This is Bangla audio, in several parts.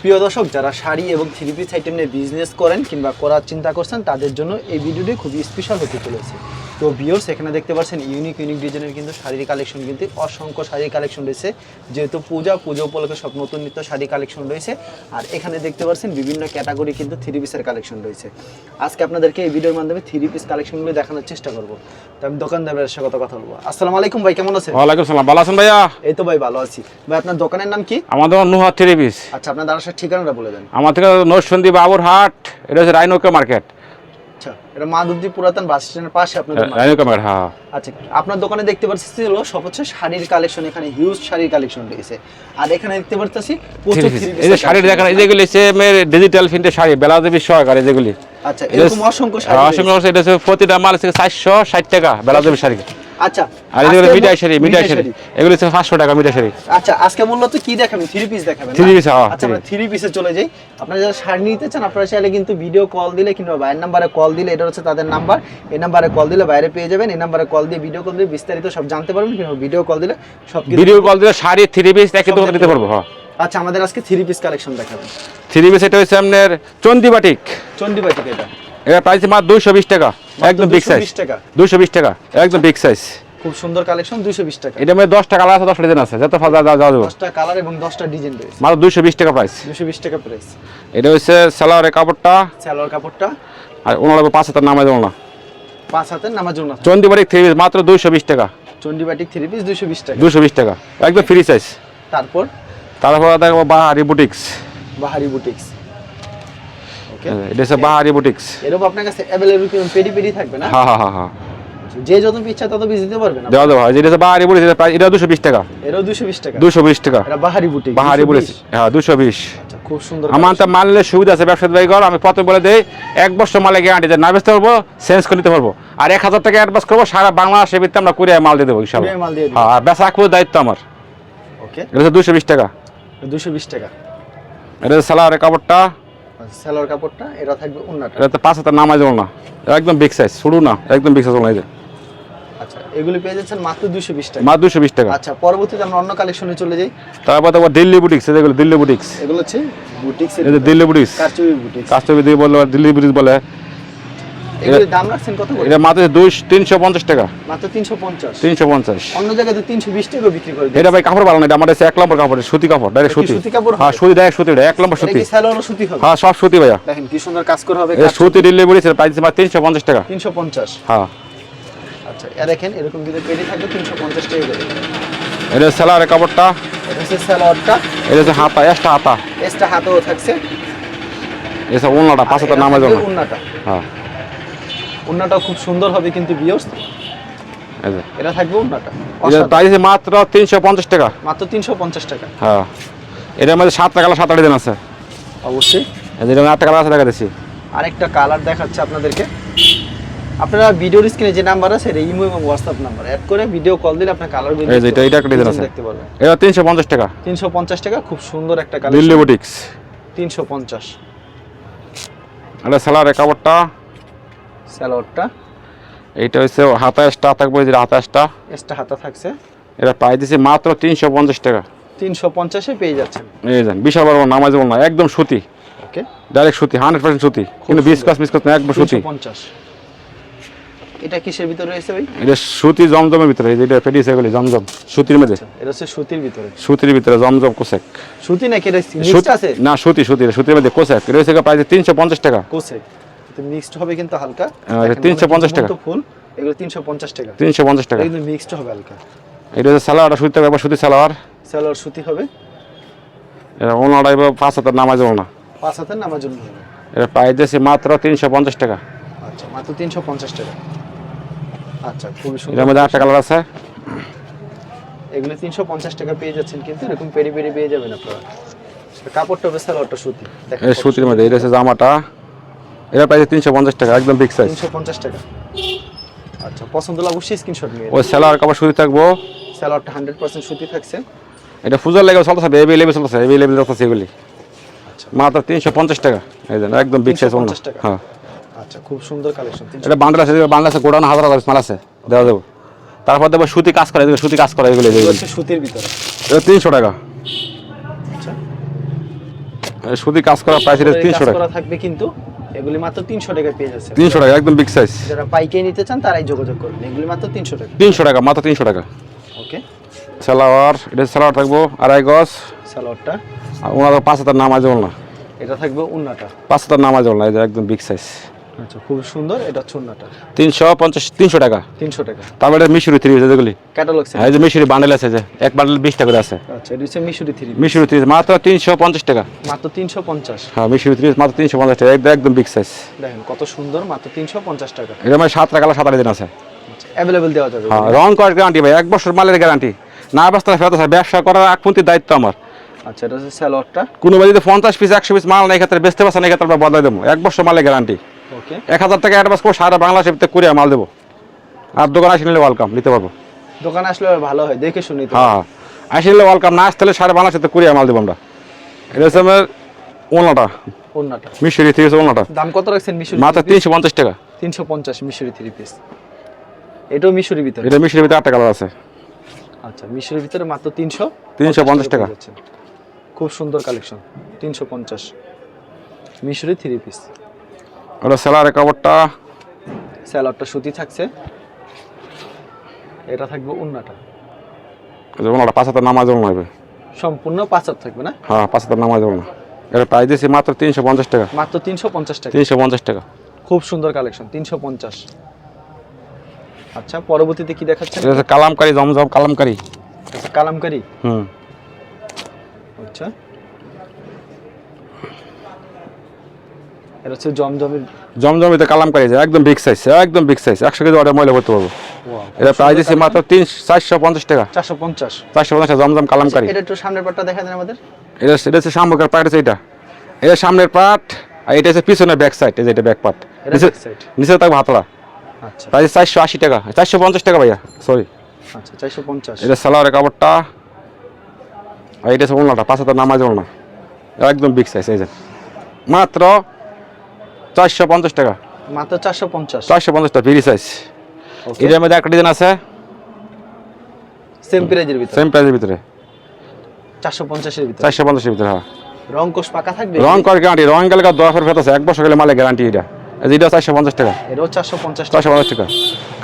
প্রিয় দর্শক যারা শাড়ি এবং থ্রি পিস আইটেম নিয়ে বিজনেস করেন কিংবা করার চিন্তা করছেন তাদের জন্য এই ভিডিওটি খুবই স্পেশাল হতে চলেছে। তো বিয়র্স এখানে দেখতে পাচ্ছেন ইউনিক ইউনিক ডিজাইনের কিন্তু শাড়ির কালেকশন কিন্তু অসংখ্য শাড়ির কালেকশন রয়েছে। যেহেতু পূজা পুজো উপলক্ষে সব নতুন নিত্য শাড়ি কালেকশন রয়েছে। আর এখানে দেখতে পাচ্ছেন বিভিন্ন ক্যাটাগরি কিন্তু থ্রি পিসের কালেকশন রয়েছে। আজকে আপনাদেরকে এই ভিডিওর মাধ্যমে থ্রি পিস কালেকশনগুলো দেখানোর চেষ্টা করব। তো আমি দোকানদারের সাথে কথা বলব। আসসালামু আলাইকুম ভাই কেমন আছেন? ওয়ালাইকুম সালাম। ভালো আছেন ভাইয়া? এই তো ভাই ভালো আছি। ভাই আপনার দোকানের নাম কি? আমাদের নুহা থ্রি পিস। আচ্ছা আপনার দাঁড়ার ঠিকানাটা বলে দেন। আমার থেকে নরসন্দী বাবুর হাট এটা হচ্ছে রাইনৌকা মার্কেট। আচ্ছা এটা মাধবদী পুরাতন বাস স্ট্যান্ডের পাশে আপনাদের মার্কেট। মার্কেট হ্যাঁ। আচ্ছা আপনার দোকানে দেখতে পাচ্ছি হলো সব হচ্ছে শাড়ির কালেকশন এখানে হিউজ শাড়ির কালেকশন রয়েছে। আর এখানে দেখতে পাচ্ছি প্রচুর Three piece। three piece এই যে এর দেখেন এই যেগুলি সেমের ডিজিটাল প্রিন্টের শাড়ি বেলা দেবী সহকারে যেগুলি। আচ্ছা এরকম অসংখ্য শাড়ি হ্যাঁ, অসংখ্য এটা হচ্ছে প্রতিটা মাল হচ্ছে চারশো ষাট টাকা বেলা দেবী শাড়ি। আচ্ছা আর এগুলো আজকে শাড়ি মিঠাই শাড়ি। এগুলো হচ্ছে পাঁচশো টাকা মিঠাই শাড়ি। আচ্ছা আজকে মূলত কি দেখাবেন? থ্রি পিস দেখাবেন আচ্ছা আমরা থ্রি পিসে চলে যাই। আপনারা যারা শাড়ি নিতে চান আপনারা চাইলে কিন্তু ভিডিও কল দিলে কিংবা বাইরের নাম্বারে কল দিলে এটা হচ্ছে তাদের নাম্বার এই নাম্বারে কল দিলে বাইরে পেয়ে যাবেন এই নাম্বারে কল দিয়ে ভিডিও কল দিয়ে বিস্তারিত সব জানতে পারবেন কিংবা ভিডিও কল দিলে সব ভিডিও কল দিলে শাড়ি থ্রি পিস একই দোকানে দিতে পারব হ্যাঁ। আচ্ছা আমাদের আজকে থ্রি পিস কালেকশন দেখাবেন থ্রি পিস এটা হচ্ছে আপনার চন্ডিবাটিক এটা। এটা প্রাইস মাত্র দুইশো বিশ টাকা। একদম বিগ সাইজ 220 টাকা। একদম বিগ সাইজ খুব সুন্দর কালেকশন দুইশো বিশ টাকা। এটা মধ্যে দশটা কালার আছে দশটা ডিজাইন আছে। যত ফাজা যা যাওয়া যাবে দশটা কালার এবং দশটা ডিজাইন রয়েছে। মাত্র দুইশো বিশ টাকা প্রাইস দুশো বিশ টাকা প্রাইস এটা হচ্ছে সালোয়ারের কাপড়টা। সালোয়ার কাপড়টা। আর ওনার পাঁচ হাজার নামাই দেবো না পাঁচ হাতের নামার জন্য চন্দিবাড়ি থ্রি পিস মাত্র দুইশো বিশ টাকা। চন্ডিবাটিক থ্রি পিস দুশো বিশ টাকা। দুশো বিশ টাকা। একদম ফ্রি সাইজ তারপর? তারপর দেখব বাহারি বুটিক্স বাহারি বুটিক্স ওকে? এটা হচ্ছে বাহারি বুটিক্স। এরকম আপনার কাছে অ্যাভেলেবল কি পেডি পেডি থাকবে না? হ্যাঁ হ্যাঁ হ্যাঁ হ্যাঁ। যে যত ইচ্ছা তত দিতে দেওয়া দেওয়া হয় যেটা বাহারি বুটিক্স এটা এটা দুশো বিশ টাকা। এরও দুশো বিশ টাকা? দুশো বিশ টাকা। এটা বাহারি বুটিক বাহারি বুটিক্স হ্যাঁ দুশো বিশ। আচ্ছা খুব সুন্দর আমার তো মানলে সুবিধা আছে ব্যবসা ভাইগর আমি প্রথম বলে দেই এক বছর মালে গ্যারান্টি দেয় না বেচতে পারব চেঞ্জ করে নিতে পারব। আর এক হাজার টাকা অ্যাডভান্স করব সারা বাংলাদেশের ভিত্তিতে আমরা কুরিয়ার মাল দিয়ে দেবো দিবেন। হ্যাঁ বেচা রাখব দায়িত্ব আমার। ওকে। এটা দুশো বিশ টাকা। দুশো বিশ টাকা। এটা হচ্ছে সালোয়ারের কাপড়টা। সালোয়ার কাপড়টা এটা থাকবে উন্নাটা। এটা তো পাঁচ হাতের নামাজ না। একদম বিগ সাইজ শুরু না একদম বিগ সাইজ এই আচ্ছা এগুলি পেয়ে যাচ্ছেন মাত্র দুশো বিশ টাকা। মাত্র দুশো বিশ টাকা। আচ্ছা পরবর্তীতে আমরা অন্য কালেকশনে চলে যাই। তারপর আবার দিল্লি বুটিক্স যেগুলো দিল্লি বুটিক্স এগুলো হচ্ছে বুটিক্স এই দিল্লি বুটিক্স দিয়ে বলল দিল্লি বুটিক্স বলে। দাম রাখছেন কত এটা মাত্র দুই তিনশো পঞ্চাশ টাকা। মাত্র তিনশো পঞ্চাশ? তিনশো পঞ্চাশ। অন্য জায়গায় তো তিনশো বিশ টাকা বিক্রি করে এটা ভাই কাপড় ভালো না এটা আমাদের এক নম্বর কাপড় সুতি কাপড় ডাইরেক্ট সুতি সুতি। কাপড় হ্যাঁ সুতি ডাইরেক্ট সুতি এক নম্বর সুতি কি সুতি। হবে? হ্যাঁ সব সুতি ভাইয়া। দেখেন কি সুন্দর কাজ করা হবে সুতি প্রাইস মাত্র তিনশো পঞ্চাশ টাকা। তিনশো পঞ্চাশ? হ্যাঁ। আচ্ছা এ দেখেন এরকম কিন্তু পেটি থাকবে তিনশো পঞ্চাশ টাকা করে এটা সেলারের কাপড়টা। এটা হচ্ছে সালোয়ারটা এটা হচ্ছে হাতা এক্সট্রা হাতা। এক্সট্রা হাতেও থাকছে। ওনাটা পাঁচ হাজার নামাই দেবো না হ্যাঁ। উন্নাটাও খুব সুন্দর হবে কিন্তু বিয়স এই এটা থাকবে এটা প্রাইস মাত্র তিনশো পঞ্চাশ টাকা। মাত্র তিনশো পঞ্চাশ টাকা। হ্যাঁ। এটার মধ্যে সাতটা কালার সাত আট দিন আছে। অবশ্যই। এই এরকম আটটা কালার আছে দেখা দিচ্ছি আরেকটা কালার দেখাচ্ছে আপনাদেরকে। আপনারা ভিডিওর স্ক্রিনে যে নাম্বার আছে এটা ইমো এবং হোয়াটসঅ্যাপ নাম্বার। অ্যাড করে ভিডিও কল দিলে আপনার কালার এই যে এটা- এটা একটা আছে। দেখতে পারবেন। এটা তিনশো পঞ্চাশ টাকা। তিনশো পঞ্চাশ টাকা খুব সুন্দর একটা কালার দিল্লি বুটিক্স তিনশো পঞ্চাশ। এটা সেলারের কাপড়টা স্যালোয়ারটা। এইটা হচ্ছে হাতা এক্সট্রা থাকবে যে হাতা এক্সট্রা এক্সট্রা হাতা থাকছে। এটা প্রাইস দিচ্ছে মাত্র তিনশো পঞ্চাশ টাকা। তিনশো পঞ্চাশে পেয়ে যাচ্ছেন। এই যান বিশাল বড় নামাজ বল না একদম সুতি। ওকে। ডাইরেক্ট সুতি হান্ড্রেড পার্সেন্ট সুতি। কিন্তু বিশ কাজ না একদম সুতি। পঞ্চাশ। এটা কিসের ভিতরে রয়েছে ভাই? এটা সুতি জমজমের ভিতরে এটা ফেটিস এগুলি জমজম। সুতির মধ্যে। এটা হচ্ছে সুতির ভিতরে। সুতির ভিতরে জমজম কোসেক। সুতি নাকি এটা মিক্সড আছে? না সুতি সুতি সুতির মধ্যে কোসেক। এটা হচ্ছে প্রাইস তিনশো পঞ্চাশ টাকা মিক্সড হবে কিন্তু হালকা। হ্যাঁ, এটা 350 টাকা। ফুল এগুলো তিনশো পঞ্চাশ টাকা। তিনশো পঞ্চাশ টাকা। কিন্তু মিক্সড হবে হালকা। এটা হচ্ছে সালোয়ারটা সুতি থাকবে সুতি সালোয়ার সালোয়ার সুতি হবে। এটা ওনারা এবার পাঁচ হাজার নামাজ বল না। পাঁচ হাতের জন্য হবে। এটা প্রাইস দিচ্ছে মাত্র তিনশো পঞ্চাশ টাকা। আচ্ছা মাত্র তিনশো পঞ্চাশ টাকা। আচ্ছা খুবই সুন্দর। মধ্যে আটটা কালার আছে? এগুলো তিনশো পঞ্চাশ টাকা পেয়ে যাচ্ছেন কিন্তু এরকম পেরি পেরি পেয়ে যাবেন আপনারা। কাপড়টা হবে সালোয়ারটা সুতি। সুতির মধ্যে এটা হচ্ছে জামাটা। এটা প্রাইস তিনশো পঞ্চাশ টাকা একদম বিগ সাইজ তিনশো পঞ্চাশ টাকা। আচ্ছা পছন্দ হলে অবশ্যই স্ক্রিনশট নিয়ে। ওই সালোয়ার কাপড় সুতি থাকব। হান্ড্রেড পার্সেন্ট সুতি থাকছে। এটা পূজার লেগে চলতেছে এভি লেভেল চলতেছে এভি লেভেল চলতেছে এগুলি। আচ্ছা। মাত্র তিনশো পঞ্চাশ টাকা এই একদম বিগ সাইজ 350 টাকা। হ্যাঁ। আচ্ছা খুব সুন্দর কালেকশন এটা বান্ডেল আছে বান্ডেল আছে গোডাউন হাজার হাজার মাল আছে দেওয়া দেবো। তারপর দেবো সুতি কাজ করে সুতি কাজ করে এগুলো। সুতির ভিতরে। এটা তিনশো টাকা। আচ্ছা। সুদি কাজ করা প্রাইস এটা কাজ তিনশো টাকা। থাকবে কিন্তু। এগুলি মাত্র তিনশো টাকা পেয়ে যাচ্ছে। তিনশো টাকা একদম বিগ সাইজ যারা পাইকারি নিতে চান তারাই যোগাযোগ করবেন এগুলি মাত্র তিনশো টাকা। তিনশো টাকা মাত্র তিনশো টাকা। ওকে। সালোয়ার এটা সালোয়ার থাকব আড়াই গজ। সালোয়ারটা। আর ওনাদের পাঁচ হাজার নামাজ না। এটা থাকবে উন্নাটা। পাঁচ হাজার নামাজ না এটা একদম বিগ সাইজ আচ্ছা খুব সুন্দর। এটা হচ্ছে উন্নাটা তিনশো পঞ্চাশ তিনশো টাকা। তিনশো টাকা। তারপরে এটা মিশরি থ্রি যেগুলি ক্যাটালগ হ্যাঁ যে মিশরি বান্ডেল আছে যে এক বান্ডেল বিশ টাকা করে আছে। আচ্ছা এটা হচ্ছে মিশরি থ্রি মিশরি থ্রি মাত্র তিনশো পঞ্চাশ টাকা। মাত্র তিনশো পঞ্চাশ। হ্যাঁ মিশরি থ্রি মাত্র তিনশো পঞ্চাশ টাকা একদম একদম বিগ সাইজ দেখেন কত সুন্দর মাত্র তিনশো পঞ্চাশ টাকা। এটা মানে সাত টাকা সাত আট দিন আছে অ্যাভেলেবেল দেওয়া যাবে। হ্যাঁ রং করার গ্যারান্টি ভাই এক বছর মালের গ্যারান্টি না ব্যস্ত ফেরত আছে। ব্যবসা করার একপন্থী দায়িত্ব আমার। আচ্ছা এটা হচ্ছে স্যালোয়ারটা কোনো যদি পঞ্চাশ পিস একশো পিস মাল নেই ক্ষেত্রে বেচতে পারছেন এই ক্ষেত্রে আমরা বদলাই দেবো। এক বছর মালের গ্যারান্টি এক হাজার টাকা অ্যাডভান্স করে সারা বাংলাদেশের ভিতরে কুরিয়ার মাল দেবো। আর দোকান আসে নিলে ওয়েলকাম নিতে পারব। দোকানে আসলে ভালো হয় দেখে শুনি হ্যাঁ আসে নিলে ওয়েলকাম না আসতে সারা বাংলাদেশের কুরিয়ার মাল দেবো আমরা। এটা হচ্ছে আমার ওনাটা উন্নাটা মিশরি থ্রি ওনাটা দাম কত রাখছেন মিশরি মাত্র তিনশো পঞ্চাশ টাকা। তিনশো পঞ্চাশ মিশরি থ্রি পিস এটাও মিশরি ভিতরে? এটা মিশরির ভিতরে আটটা কালার আছে। আচ্ছা মিশরের ভিতরে মাত্র তিনশো 350 টাকা। পেয়ে খুব সুন্দর কালেকশন তিনশো পঞ্চাশ। মিশরি থ্রি পিস ওটা সেলারের কাপড়টা স্যালাডটা সুতি থাকছে। এটা থাকবে উন্নাটা। এই যে ওনাটা পাঁচ হাজার নামাজ হবে। সম্পূর্ণ পাঁচ হাত থাকবে না? হ্যাঁ পাঁচ হাজার নামাজ না এটা প্রাইস দিয়েছি মাত্র তিনশো পঞ্চাশ টাকা। মাত্র তিনশো পঞ্চাশ টাকা। তিনশো পঞ্চাশ টাকা। খুব সুন্দর কালেকশন তিনশো পঞ্চাশ। আচ্ছা পরবর্তীতে কি দেখাচ্ছেন এটা কালামকারি জমজম কালামকারি। কালামকারি? হুম। আচ্ছা। এটা হচ্ছে জমজমের জমজমিতে কালামকারি যে একদম বিগ সাইজ একদম বিগ সাইজ একশো কেজি অর্ডার ময়লা করতে পারব। এটা প্রাইস দিয়েছি মাত্র তিন চারশো পঞ্চাশ টাকা। চারশো পঞ্চাশ। চারশো পঞ্চাশ জমজম কালামকারি। এটা একটু সামনের পাটটা দেখা দেন আমাদের। এটা এটা হচ্ছে পার্ট আছে এটা। এটা সামনের পার্ট আর এটা হচ্ছে পিছনের ব্যাক সাইড এই যে এটা ব্যাক এটা নিচে। থাকবে আচ্ছা। প্রাইস চারশো আশি টাকা। চারশো পঞ্চাশ টাকা ভাইয়া সরি আচ্ছা চারশো পঞ্চাশ। এটা সালোয়ারের কাপড়টা আর এটা হচ্ছে ওনাটা পাঁচ হাজার নামাজ ওনা একদম বিগ সাইজ এই যে। মাত্র চারশো পঞ্চাশ টাকা। মাত্র চারশো পঞ্চাশ। চারশো পঞ্চাশ টাকা ফ্রি সাইজ এটার মধ্যে একটা ডিজাইন আছে? সেম প্রাইজের ভিতরে? সেম প্রাইসের ভিতরে। চারশো পঞ্চাশের ভিতরে? চারশো পঞ্চাশের ভিতরে হ্যাঁ। রং কোষ পাকা থাকবে? রং করে গ্যারান্টি রং গেলে দশ ফেরত আছে? এক বছর গেলে মালে গ্যারান্টি এটা। এটা চারশো পঞ্চাশ টাকা। এটাও চারশো পঞ্চাশ চারশো পঞ্চাশ টাকা।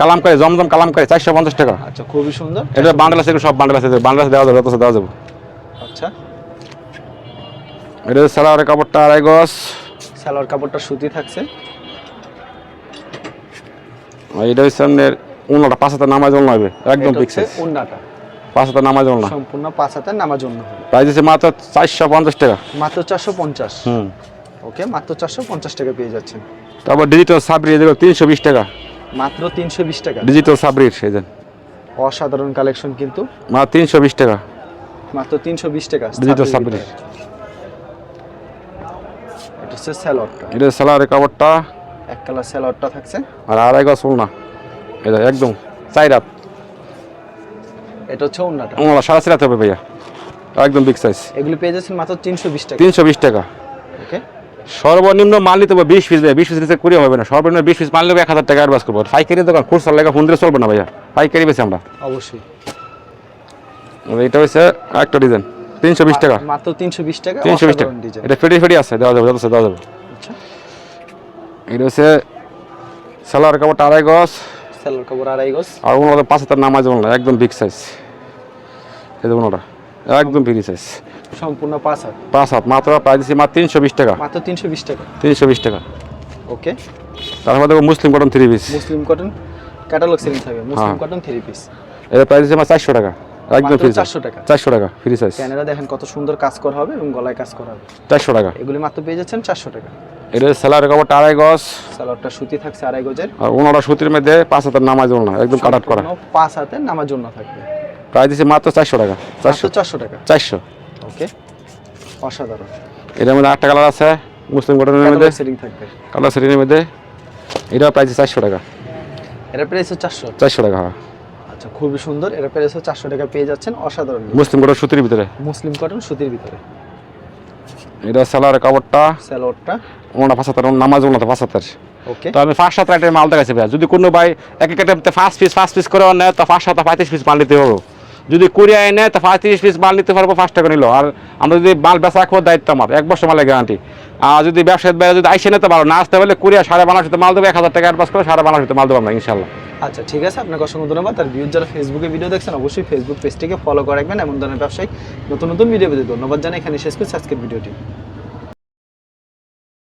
কালাম করে জমজম কালাম করে চারশো পঞ্চাশ টাকা। আচ্ছা খুবই সুন্দর। এটা বান্ডেল আছে সব বান্ডেল আছে। বান্ডেল আছে দেওয়া যাবে দেওয়া যাবে। আচ্ছা। এটা সালোয়ারের কাপড়টা আড়াই গজ। সালোয়ার কাপড়টা সুতি থাকছে। এটা হচ্ছে আপনার উন্নটা পাঁচ হাজার নামাজ ওন হবে একদম বিগ উন্নাটা। পাঁচ হাজার নামাজ না সম্পূর্ণ পাঁচ হাতের নামার জন্য হবে। প্রাইস আছে মাত্র চারশো পঞ্চাশ টাকা। মাত্র চারশো পঞ্চাশ। হুম। ওকে মাত্র চারশো পঞ্চাশ টাকা পেয়ে যাচ্ছেন। তারপর ডিজিটাল সাবরি যেগুলো তিনশো বিশ টাকা। মাত্র তিনশো বিশ টাকা। ডিজিটাল সাবরির যে। অসাধারণ কালেকশন কিন্তু। মাত্র তিনশো বিশ টাকা। মাত্র তিনশো বিশ টাকা ডিজিটাল সাবরির হচ্ছে স্যালোয়ারটা। এটা সালোয়ারের কাপড়টা। এক কালার স্যালোয়ারটা থাকছে। আর আড়াই গজ না এটা একদম চাই রাত। এটা হচ্ছে উন্নাটা ওনারা সাড়ে চার হবে ভাইয়া। একদম বিগ সাইজ এগুলো পেয়ে যাচ্ছেন মাত্র তিনশো বিশ টাকা। তিনশো বিশ টাকা। ওকে। সর্বনিম্ন মাল নিতে হবে বিশ পিস বিশ পিস নিতে কুড়ি হবে না। সর্বনিম্ন বিশ পিস মাল নেবে এক হাজার টাকা অ্যাডভান্স করব। পাইকারি দোকান খুচরা লেখা ফোন দিলে চলবে না ভাইয়া। পাইকারি বেশি আমরা। অবশ্যই। এটা হচ্ছে একটা ডিজাইন তিনশো বিশ টাকা। মাত্র তিনশো বিশ টাকা তিনশো বিশ টাকা। এটা ফেডি ফেডি আছে দেওয়া যাবে যত দেওয়া যাবে। আচ্ছা। এটা হচ্ছে সালোয়ার কাপড়টা আড়াই গজ। স্যালোয়ার কাপড় আড়াই গজ। আর ওনাদের পাঁচ হাজার নামাজ না একদম বিগ সাইজ এই দেখুন ওটা একদম ফ্রি সাইজ সম্পূর্ণ পাঁচ হাত। পাঁচ হাত মাত্র প্রাইস দিচ্ছি মাত্র তিনশো বিশ টাকা। মাত্র তিনশো বিশ টাকা। তিনশো বিশ টাকা। ওকে। তারপর দেখো muslin cotton three piece muslin cotton catalogue selling থাকবে। মুসলিম হ্যাঁ। কটন থ্রি পিস এর প্রাইস দিচ্ছি আমার চারশো টাকা। একদম ফ্রি 400 টাকা। চারশো টাকা ফ্রি সাইজ ক্যানেরা দেখেন কত সুন্দর কাজ করা হবে এবং গলায় কাজ করা হবে। চারশো টাকা। এগুলি মাত্র পেয়ে যাচ্ছেন চারশো টাকা। এটা সেলারের কাপড়টা আড়াই গজ। সালোয়ারটা সুতি থাকছে আড়াই গজের। আর ওনারা সুতির মধ্যে পাঁচ হাজার নামাজ না একদম কাটাট করা। পাঁচ হাতে নামার জন্য থাকবে। প্রাইস দিচ্ছি মাত্র চারশো টাকা। মাত্র চারশো। চারশো টাকা। চারশো। ওকে। অসাধারণ। এটার মধ্যে আটটা কালার আছে মুসলিম কটনের মধ্যে। সেলিং থাকবে। কালার সেটিনের মধ্যে। এটা প্রাইস চারশো টাকা। এটা প্রাইস চারশো। চারশো টাকা হ্যাঁ। আচ্ছা খুবই সুন্দর। এটা প্রাইস হচ্ছে চারশো টাকা পেয়ে যাচ্ছেন অসাধারণ মুসলিম কটন সুতির ভিতরে? মুসলিম কটন সুতির ভিতরে। এটা সেলারের কাপড়টা। স্যালোয়ারটা ওনারা ফাঁসাতার নামাজ ওনাতে ফাঁসাতার। ওকে তো আমি ফার্স্ট সাত আইটেম মাল দেখাচ্ছি ভাই যদি কোনো ভাই এক এক ফার্স্ট পিস ফার্স্ট পিস করে নেয় তো ফার্স্ট সাত পঁয়ত্রিশ পিস মাল নিতে হবে। যদি কুরিয়া নেয় তা তিরিশ পিস মাল নিতে পারব পাঁচ টাকা নিল। আর আমরা যদি মাল বেচা রাখব দায়িত্ব আমার, এক বছর মালের গ্যারান্টি আর যদি ব্যবসায়ী বাইরে যদি আইসে নিতে পারো, না আসতে পারলে কুড়িয়া সাড়ে বানাশোতে মাল দেবো, এক হাজার টাকা অ্যাডভান্স করে সাড়ে বানাশোতে মাল দেবো আমরা ইনশাল্লাহ আচ্ছা ঠিক আছে, আপনাকে অসংখ্য ধন্যবাদ। আর ভিউজ যারা ফেসবুকে ভিডিও দেখছেন, অবশ্যই ফেসবুক পেজটিকে ফলো করে রাখবেন। এমন ধরনের ব্যবসায়ী নতুন নতুন ভিডিও পেতে ধন্যবাদ জানাই। এখানে শেষ করছি আজকের ভিডিওটি